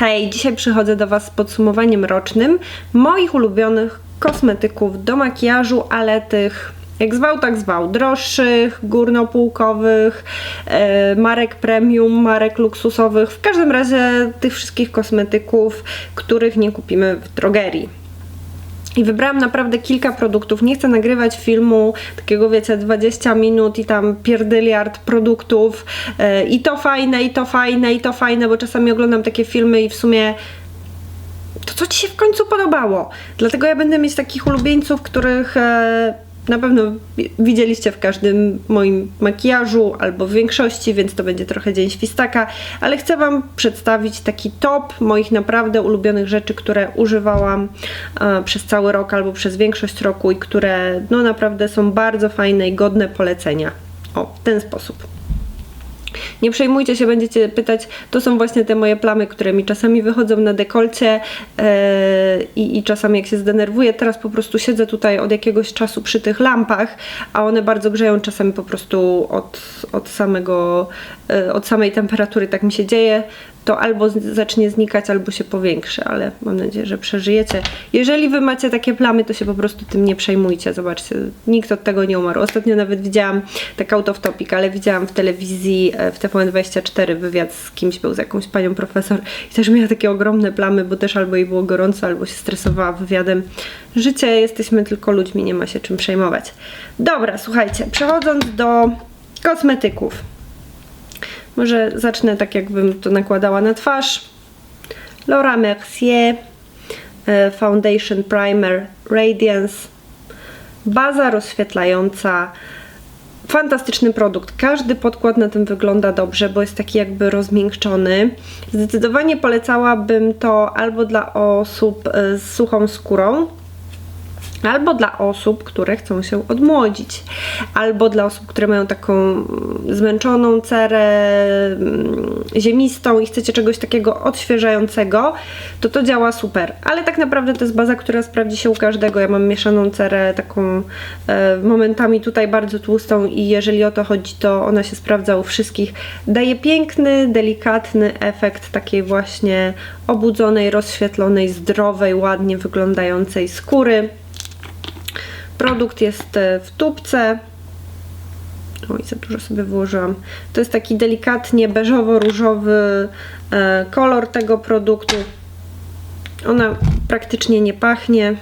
Hej, dzisiaj przychodzę do Was z podsumowaniem rocznym moich ulubionych kosmetyków do makijażu, ale tych jak zwał, tak zwał, droższych, górnopółkowych, e, marek premium, marek luksusowych, w każdym razie tych wszystkich kosmetyków, których nie kupimy w drogerii. I wybrałam naprawdę kilka produktów. Nie chcę nagrywać filmu takiego, wiecie, 20 minut i tam pierdyliard produktów. e, I to fajne, i to fajne, i to fajne, bo czasami oglądam takie filmy i w sumie to co Ci się w końcu podobało? Dlatego ja będę mieć takich ulubieńców, których e, na pewno wi- widzieliście w każdym moim makijażu albo w większości, więc to będzie trochę dzień świstaka, ale chcę Wam przedstawić taki top moich naprawdę ulubionych rzeczy, które używałam e, przez cały rok albo przez większość roku i które no naprawdę są bardzo fajne i godne polecenia. O, w ten sposób. Nie przejmujcie się, będziecie pytać, to są właśnie te moje plamy, które mi czasami wychodzą na dekolcie e, i, czasami jak się zdenerwuję, teraz po prostu siedzę tutaj od jakiegoś czasu przy tych lampach, a one bardzo grzeją czasami po prostu od, od samego, e, od samej temperatury tak mi się dzieje, to albo zacznie znikać, albo się powiększy, ale mam nadzieję, że przeżyjecie. Jeżeli wy macie takie plamy, to się po prostu tym nie przejmujcie. Zobaczcie, nikt od tego nie umarł. Ostatnio nawet widziałam, tak out of topic, ale widziałam w telewizji, e, w TVN24 wywiad z kimś, był z jakąś panią profesor i też miała takie ogromne plamy, bo też albo jej było gorąco, albo się stresowała wywiadem. Życie, jesteśmy tylko ludźmi, nie ma się czym przejmować. Dobra, słuchajcie, przechodząc do kosmetyków. Może zacznę tak, jakbym to nakładała na twarz. Laura Mercier e, Foundation Primer Radiance. Baza rozświetlająca. Fantastyczny produkt. Każdy podkład na tym wygląda dobrze, bo jest taki jakby rozmiękczony. Zdecydowanie polecałabym to albo dla osób e, z suchą skórą, albo dla osób, które chcą się odmłodzić, albo dla osób, które mają taką zmęczoną cerę, mm, ziemistą i chcecie czegoś takiego odświeżającego, to to działa super. Ale tak naprawdę to jest baza, która sprawdzi się u każdego. Ja mam mieszaną cerę, taką e, momentami tutaj bardzo tłustą i jeżeli o to chodzi, to ona się sprawdza u wszystkich. Daje piękny, delikatny efekt takiej właśnie obudzonej, rozświetlonej, zdrowej, ładnie wyglądającej skóry. Produkt jest e, w tubce. Oj, za dużo sobie włożyłam. To jest taki delikatnie beżowo-różowy e, kolor tego produktu. Ona praktycznie nie pachnie.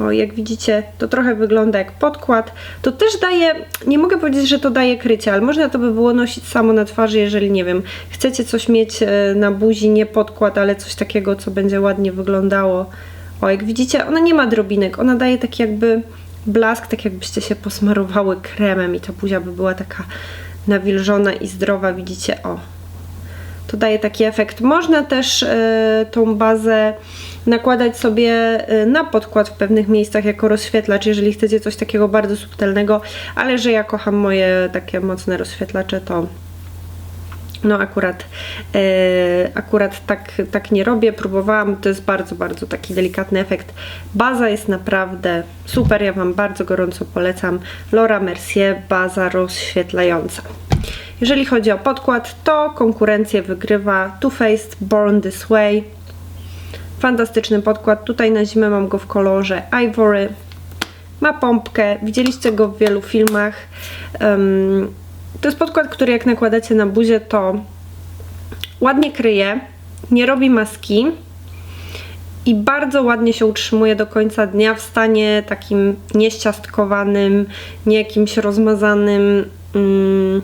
O, jak widzicie, to trochę wygląda jak podkład. To też daje, nie mogę powiedzieć, że to daje krycie, ale można to by było nosić samo na twarzy, jeżeli nie wiem, chcecie coś mieć e, na buzi, nie podkład, ale coś takiego, co będzie ładnie wyglądało. O, jak widzicie, ona nie ma drobinek, ona daje taki jakby blask, tak jakbyście się posmarowały kremem i ta buzia by była taka nawilżona i zdrowa, widzicie, o. To daje taki efekt. Można też e, tą bazę nakładać sobie e, na podkład w pewnych miejscach jako rozświetlacz, jeżeli chcecie coś takiego bardzo subtelnego, ale że ja kocham moje takie mocne rozświetlacze, to no akurat, e, akurat tak, tak nie robię, próbowałam, to jest bardzo, bardzo taki delikatny efekt. Baza jest naprawdę super, ja Wam bardzo gorąco polecam. Laura Mercier, baza rozświetlająca. Jeżeli chodzi o podkład, to konkurencję wygrywa Too Faced Born This Way. Fantastyczny podkład, tutaj na zimę mam go w kolorze Ivory. Ma pompkę, widzieliście go w wielu filmach. Em, to jest podkład, który jak nakładacie na buzię, to ładnie kryje, nie robi maski i bardzo ładnie się utrzymuje do końca dnia w stanie takim nieściastkowanym, nie jakimś rozmazanym. Mm,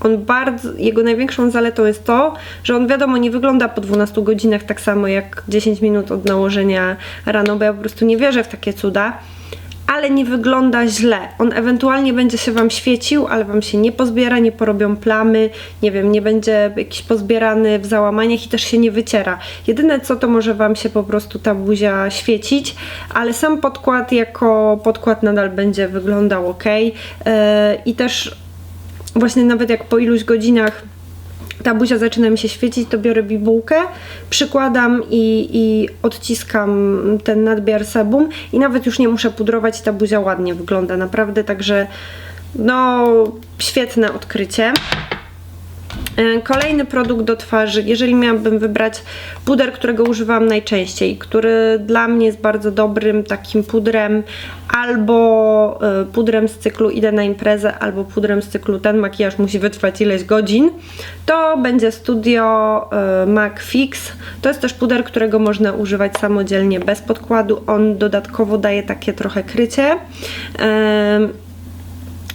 on bardzo, jego największą zaletą jest to, że on wiadomo nie wygląda po 12 godzinach tak samo jak 10 minut od nałożenia rano, bo ja po prostu nie wierzę w takie cuda, ale nie wygląda źle. On ewentualnie będzie się Wam świecił, ale Wam się nie pozbiera, nie porobią plamy, nie wiem, nie będzie jakiś pozbierany w załamaniach i też się nie wyciera. Jedyne co to może Wam się po prostu ta buzia świecić, ale sam podkład jako podkład nadal będzie wyglądał ok. I też właśnie nawet jak po iluś godzinach ta buzia zaczyna mi się świecić, to biorę bibułkę, przykładam i, i odciskam ten nadbiar sebum i nawet już nie muszę pudrować, ta buzia ładnie wygląda naprawdę, także no świetne odkrycie. E, Kolejny produkt do twarzy, jeżeli miałabym wybrać puder, którego używam najczęściej, który dla mnie jest bardzo dobrym takim pudrem, albo e, pudrem z cyklu idę na imprezę, albo pudrem z cyklu ten makijaż musi wytrwać ileś godzin, to będzie Studio e, MAC Fix. To jest też puder, którego można używać samodzielnie bez podkładu. On dodatkowo daje takie trochę krycie.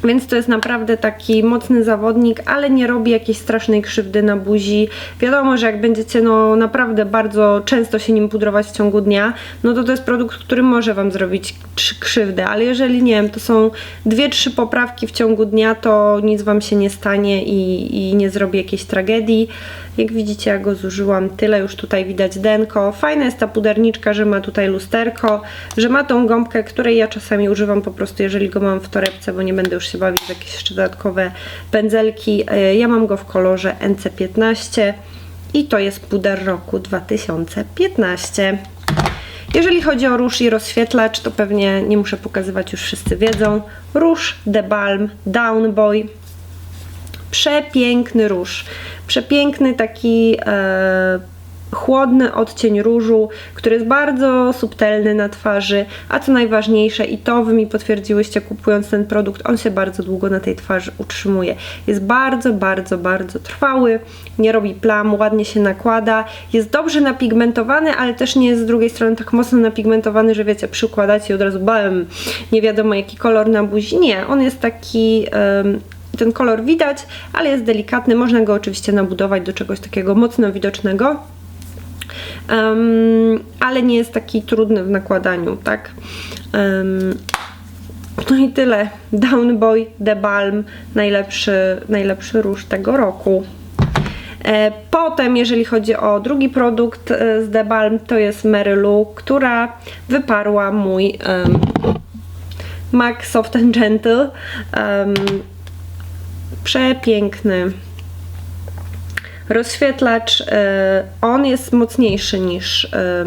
Więc to jest naprawdę taki mocny zawodnik, ale nie robi jakiejś strasznej krzywdy na buzi. Wiadomo, że jak będziecie no naprawdę bardzo często się nim pudrować w ciągu dnia, no to to jest produkt, który może Wam zrobić krzy- krzywdę, ale jeżeli nie wiem, to są dwie, trzy poprawki w ciągu dnia, to nic Wam się nie stanie i, i nie zrobi jakiejś tragedii. Jak widzicie, ja go zużyłam tyle, już tutaj widać denko. Fajna jest ta puderniczka, że ma tutaj lusterko, że ma tą gąbkę, której ja czasami używam po prostu, jeżeli go mam w torebce, bo nie będę już się bawić w jakieś jeszcze dodatkowe pędzelki. E, Ja mam go w kolorze NC15 i to jest puder roku 2015. Jeżeli chodzi o róż i rozświetlacz, to pewnie nie muszę pokazywać, już wszyscy wiedzą. Róż The Balm Down Boy przepiękny róż. Przepiękny taki e, chłodny odcień różu, który jest bardzo subtelny na twarzy, a co najważniejsze i to wy mi potwierdziłyście kupując ten produkt, on się bardzo długo na tej twarzy utrzymuje. Jest bardzo, bardzo, bardzo trwały, nie robi plam, ładnie się nakłada, jest dobrze napigmentowany, ale też nie jest z drugiej strony tak mocno napigmentowany, że wiecie, przykładacie i od razu bam, nie wiadomo jaki kolor na buzi. Nie, on jest taki ten kolor widać, ale jest delikatny. Można go oczywiście nabudować do czegoś takiego mocno widocznego. Em, ale nie jest taki trudny w nakładaniu, tak? Em, no i tyle. Down Boy The Balm, najlepszy, najlepszy róż tego roku. E, Potem, jeżeli chodzi o drugi produkt e, z The Balm, to jest Mary Lou, która wyparła mój em, MAC Soft and Gentle. Em, przepiękny rozświetlacz. e, On jest mocniejszy niż e,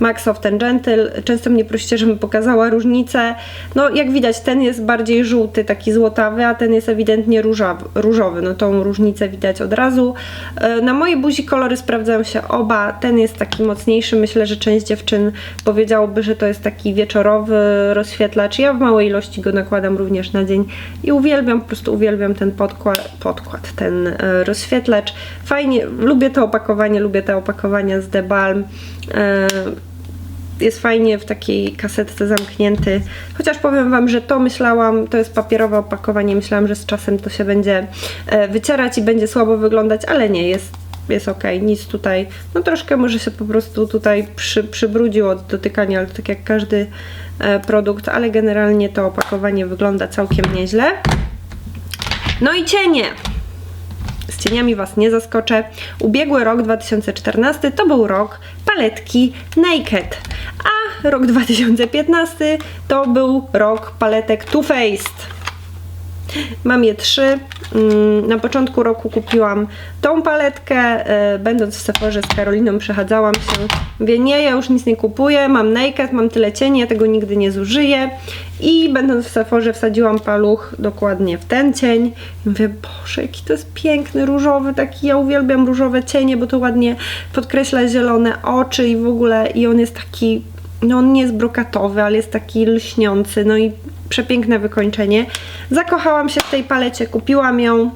Max Soft and Gentle. Często mnie prosicie, żebym pokazała różnicę. No, jak widać, ten jest bardziej żółty, taki złotawy, a ten jest ewidentnie różawy, różowy. No, tą różnicę widać od razu. E, Na mojej buzi kolory sprawdzają się oba. Ten jest taki mocniejszy. Myślę, że część dziewczyn powiedziałoby, że to jest taki wieczorowy rozświetlacz. Ja w małej ilości go nakładam również na dzień i uwielbiam, po prostu uwielbiam ten podkład, podkład ten e, rozświetlacz. Fajnie, lubię to opakowanie, lubię te opakowania z The Balm. E, jest fajnie w takiej kasetce zamknięty. Chociaż powiem Wam, że to myślałam, to jest papierowe opakowanie, myślałam, że z czasem to się będzie e, wycierać i będzie słabo wyglądać, ale nie, jest, jest ok, nic tutaj, no troszkę może się po prostu tutaj przy, przybrudziło od dotykania, ale tak jak każdy e, produkt, ale generalnie to opakowanie wygląda całkiem nieźle. No i cienie. Cieniami Was nie zaskoczę. Ubiegły rok 2014 to był rok paletki Naked, a rok 2015 to był rok paletek Too Faced. Mam je trzy. Mm, Na początku roku kupiłam tą paletkę. e, Będąc w Sephorze z Karoliną przechadzałam się. Mówię, nie, ja już nic nie kupuję. Mam naked, mam tyle cieni, ja tego nigdy nie zużyję. I będąc w Sephorze wsadziłam paluch dokładnie w ten cień. I mówię, Boże, jaki to jest piękny, różowy taki. Ja uwielbiam różowe cienie, bo to ładnie podkreśla zielone oczy i w ogóle. I on jest taki no on nie jest brokatowy, ale jest taki lśniący, no i przepiękne wykończenie. Zakochałam się w tej palecie, kupiłam ją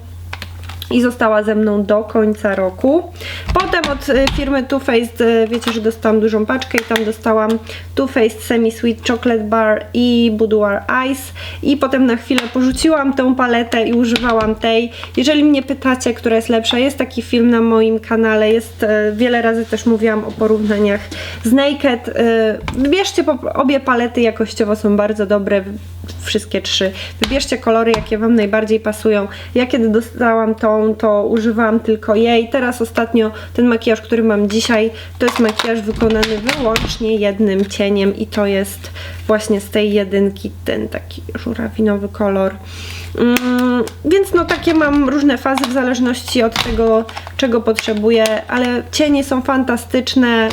i została ze mną do końca roku. Potem od y, firmy Too Faced, y, wiecie, że dostałam dużą paczkę i tam dostałam Too Faced Semi Sweet Chocolate Bar i Boudoir Ice i potem na chwilę porzuciłam tę paletę i używałam tej. Jeżeli mnie pytacie, która jest lepsza, jest taki film na moim kanale, jest y, wiele razy też mówiłam o porównaniach z Naked. Wybierzcie po, obie palety, jakościowo są bardzo dobre, wszystkie trzy. Wybierzcie kolory, jakie Wam najbardziej pasują. Ja kiedy dostałam tą, to używałam tylko jej. Teraz ostatnio ten makijaż, który mam dzisiaj, to jest makijaż wykonany wyłącznie jednym cieniem i to jest właśnie z tej jedynki ten taki żurawinowy kolor. Mm, więc no takie mam różne fazy w zależności od tego, czego potrzebuję, ale cienie są fantastyczne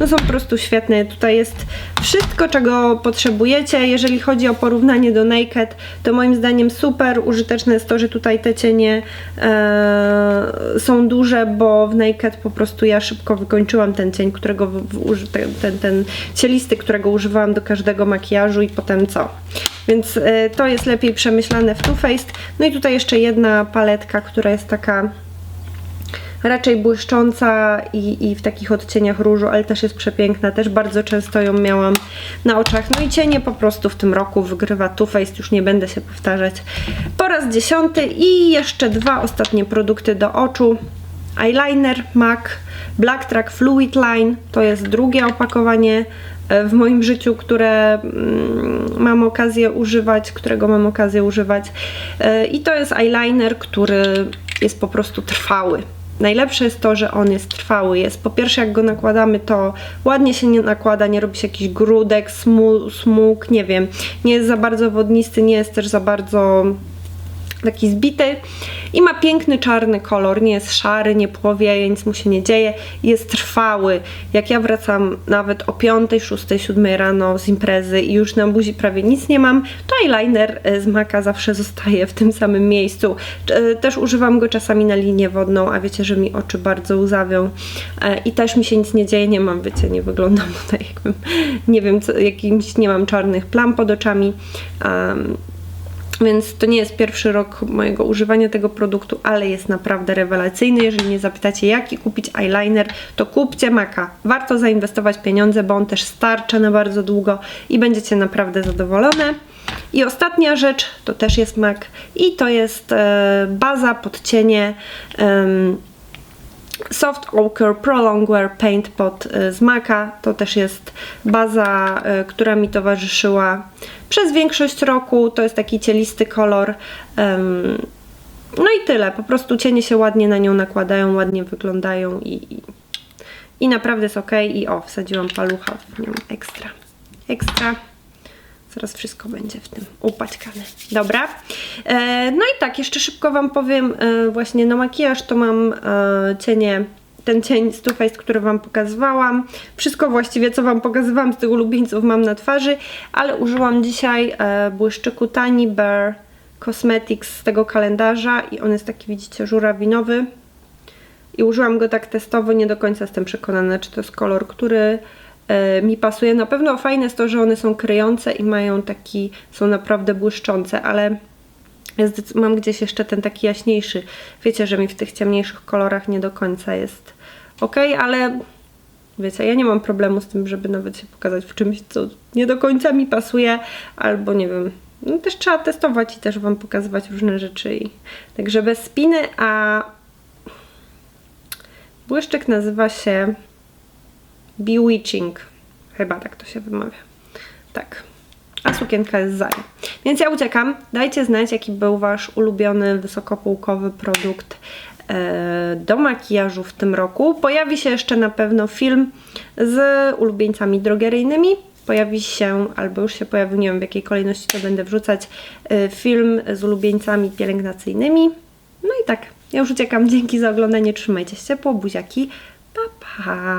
No są po prostu świetne. Tutaj jest wszystko, czego potrzebujecie. Jeżeli chodzi o porównanie do Naked, to moim zdaniem super użyteczne jest to, że tutaj te cienie e, są duże, bo w Naked po prostu ja szybko wykończyłam ten cień, którego w, w, ten, ten, ten cielisty, którego używałam do każdego makijażu i potem co. Więc e, to jest lepiej przemyślane w Too Faced. No i tutaj jeszcze jedna paletka, która jest taka raczej błyszcząca i, i w takich odcieniach różu, ale też jest przepiękna. Też bardzo często ją miałam na oczach. No i cienie po prostu w tym roku wygrywa Too Faced, już nie będę się powtarzać. Po raz dziesiąty i jeszcze dwa ostatnie produkty do oczu. Eyeliner MAC Black Track Fluid Line, to jest drugie opakowanie e, w moim życiu, które mm, mam okazję używać, którego mam okazję używać. E, I to jest eyeliner, który jest po prostu trwały. Najlepsze jest to, że on jest trwały. Jest po pierwsze, jak go nakładamy, to ładnie się nie nakłada, nie robi się jakiś grudek, smu- smug, nie wiem. Nie jest za bardzo wodnisty, nie jest też za bardzo taki zbity i ma piękny czarny kolor, nie jest szary, nie płowieje, nic mu się nie dzieje, jest trwały. Jak ja wracam nawet o 5, 6, 7 rano z imprezy i już na buzi prawie nic nie mam, to eyeliner e, z Maka zawsze zostaje w tym samym miejscu. E, Też używam go czasami na linię wodną, a wiecie, że mi oczy bardzo łzawią E, i też mi się nic nie dzieje, nie mam, wiecie, nie wyglądam tutaj jakbym, nie wiem, co, jakimś, nie mam czarnych plam pod oczami. Um, więc to nie jest pierwszy rok mojego używania tego produktu, ale jest naprawdę rewelacyjny. Jeżeli mnie zapytacie, jaki kupić eyeliner, to kupcie Maka. Warto zainwestować pieniądze, bo on też starcza na bardzo długo i będziecie naprawdę zadowolone. I ostatnia rzecz to też jest MAC i to jest e, baza pod cienie. Soft Ochre Prolong Wear Paint Pot y, z Maka. To też jest baza, y, która mi towarzyszyła przez większość roku. To jest taki cielisty kolor. No i tyle. Po prostu cienie się ładnie na nią nakładają, ładnie wyglądają i, i, i naprawdę jest ok. I o, wsadziłam palucha w nią ekstra. Ekstra. Zaraz wszystko będzie w tym upaćkane. Dobra. E, no i tak, jeszcze szybko Wam powiem, e, właśnie na makijaż to mam e, cienie, ten cień z Too Faced, który Wam pokazywałam. Wszystko właściwie, co Wam pokazywałam z tych ulubieńców mam na twarzy, ale użyłam dzisiaj e, błyszczyku Tiny Bear Cosmetics z tego kalendarza i on jest taki, widzicie, żurawinowy. I użyłam go tak testowo, nie do końca jestem przekonana, czy to jest kolor, który e, mi pasuje. Na pewno fajne jest to, że one są kryjące i mają taki, są naprawdę błyszczące, ale mam gdzieś jeszcze ten taki jaśniejszy. Wiecie, że mi w tych ciemniejszych kolorach nie do końca jest ok, ale wiecie, ja nie mam problemu z tym, żeby nawet się pokazać w czymś, co nie do końca mi pasuje, albo nie wiem. No też trzeba testować i też Wam pokazywać różne rzeczy. I... Także bez spiny, a błyszczyk nazywa się Bewitching. Chyba tak to się wymawia. Tak. A sukienka jest Zari. Więc ja uciekam. Dajcie znać, jaki był Wasz ulubiony wysokopółkowy produkt e, do makijażu w tym roku. Pojawi się jeszcze na pewno film z ulubieńcami drogeryjnymi. Pojawi się, albo już się pojawił, nie wiem w jakiej kolejności to będę wrzucać, e, film z ulubieńcami pielęgnacyjnymi. No i tak, ja już uciekam. Dzięki za oglądanie. Trzymajcie się ciepło, buziaki. Pa, pa.